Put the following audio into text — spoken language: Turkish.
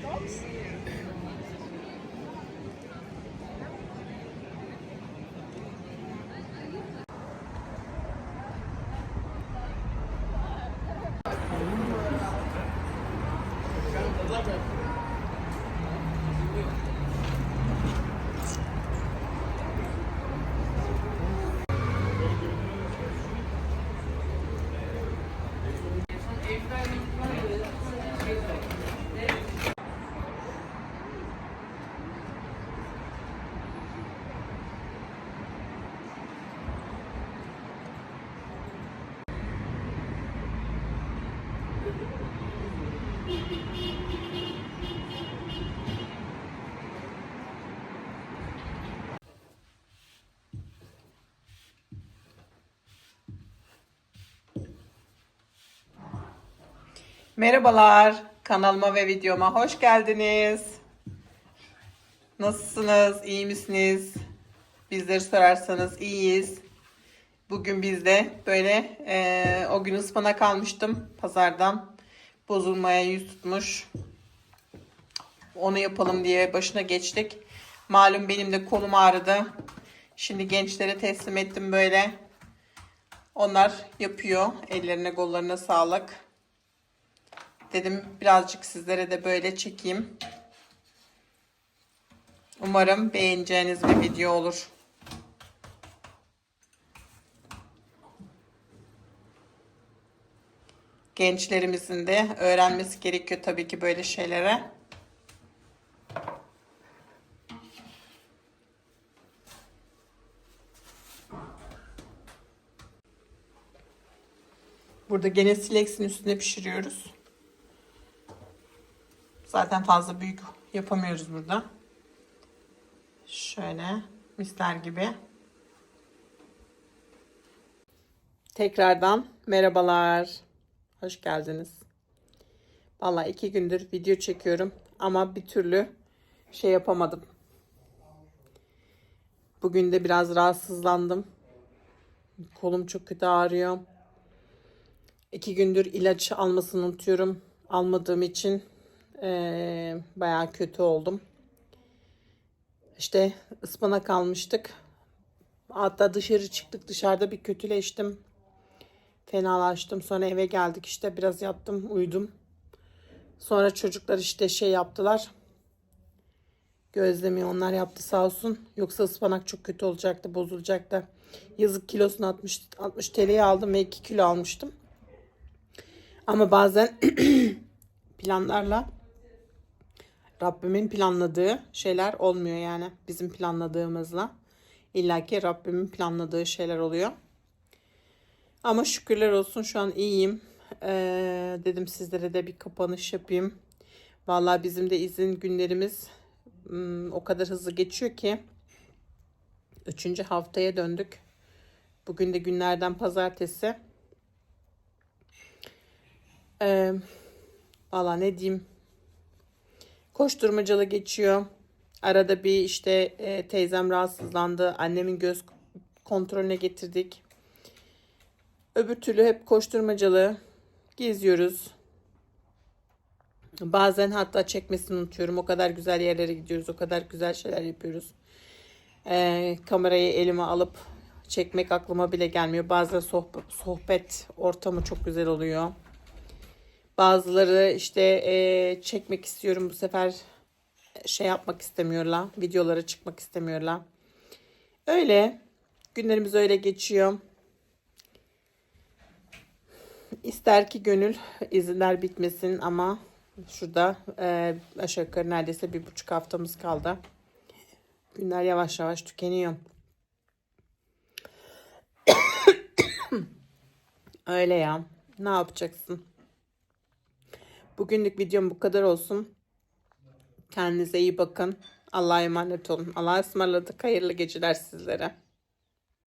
stocks. Merhabalar, kanalıma ve videoma hoş geldiniz. Nasılsınız, iyi misiniz? Bizleri sorarsanız iyiyiz. Bugün bizde böyle eee, o gün ıspanak almıştım pazardan. Bozulmaya yüz tutmuş. Onu yapalım diye başına geçtik. Malum benim de kolum ağrıdı. Şimdi gençlere teslim ettim böyle. Onlar yapıyor. Ellerine kollarına sağlık. Dedim birazcık sizlere de böyle çekeyim. Umarım beğeneceğiniz bir video olur. Gençlerimizin de öğrenmesi gerekiyor tabii ki böyle şeylere. Burada gene sileksin üstüne pişiriyoruz. Zaten fazla büyük yapamıyoruz burada. Şöyle misler gibi. Tekrardan merhabalar. Hoş geldiniz. Vallahi iki gündür video çekiyorum ama bir türlü şey yapamadım. Bugün de biraz rahatsızlandım. Kolum çok kötü ağrıyor. İki gündür ilaç almasını unutuyorum. Almadığım için eee bayağı kötü oldum. İşte ıspanak almıştık. Hatta dışarı çıktık. Dışarıda bir kötüleştim. Fenalaştım. Sonra eve geldik işte biraz yattım, uyudum. Sonra çocuklar işte şey yaptılar. Gözlemi onlar yaptı sağ olsun. Yoksa ıspanak çok kötü olacaktı, bozulacaktı. Yazık kilosunu 60 60 TL'ye aldım ve 2 kilo almıştım. Ama bazen planlarla Rabbimin planladığı şeyler olmuyor yani. Bizim planladığımızla. İlla ki Rabbimin planladığı şeyler oluyor. Ama şükürler olsun şu an iyiyim. Ee, dedim sizlere de bir kapanış yapayım. Vallahi bizim de izin günlerimiz hmm, o kadar hızlı geçiyor ki. Üçüncü haftaya döndük. Bugün de günlerden pazartesi. Ee, Valla ne diyeyim. Koşturmacalı geçiyor. Arada bir işte e, teyzem rahatsızlandı. Annemin göz kontrolüne getirdik. Öbür türlü hep koşturmacalı geziyoruz. Bazen hatta çekmesini unutuyorum. O kadar güzel yerlere gidiyoruz. O kadar güzel şeyler yapıyoruz. Ee, kamerayı elime alıp çekmek aklıma bile gelmiyor. Bazen sohbet, sohbet ortamı çok güzel oluyor. Bazıları işte e, çekmek istiyorum bu sefer şey yapmak istemiyorlar. Videolara çıkmak istemiyorlar. Öyle. Günlerimiz öyle geçiyor. İster ki gönül izinler bitmesin ama şurada e, aşağı yukarı neredeyse bir buçuk haftamız kaldı. Günler yavaş yavaş tükeniyor. Öyle ya. Ne yapacaksın? Bugünlük videom bu kadar olsun. Kendinize iyi bakın. Allah'a emanet olun. Allah'a ısmarladık. Hayırlı geceler sizlere.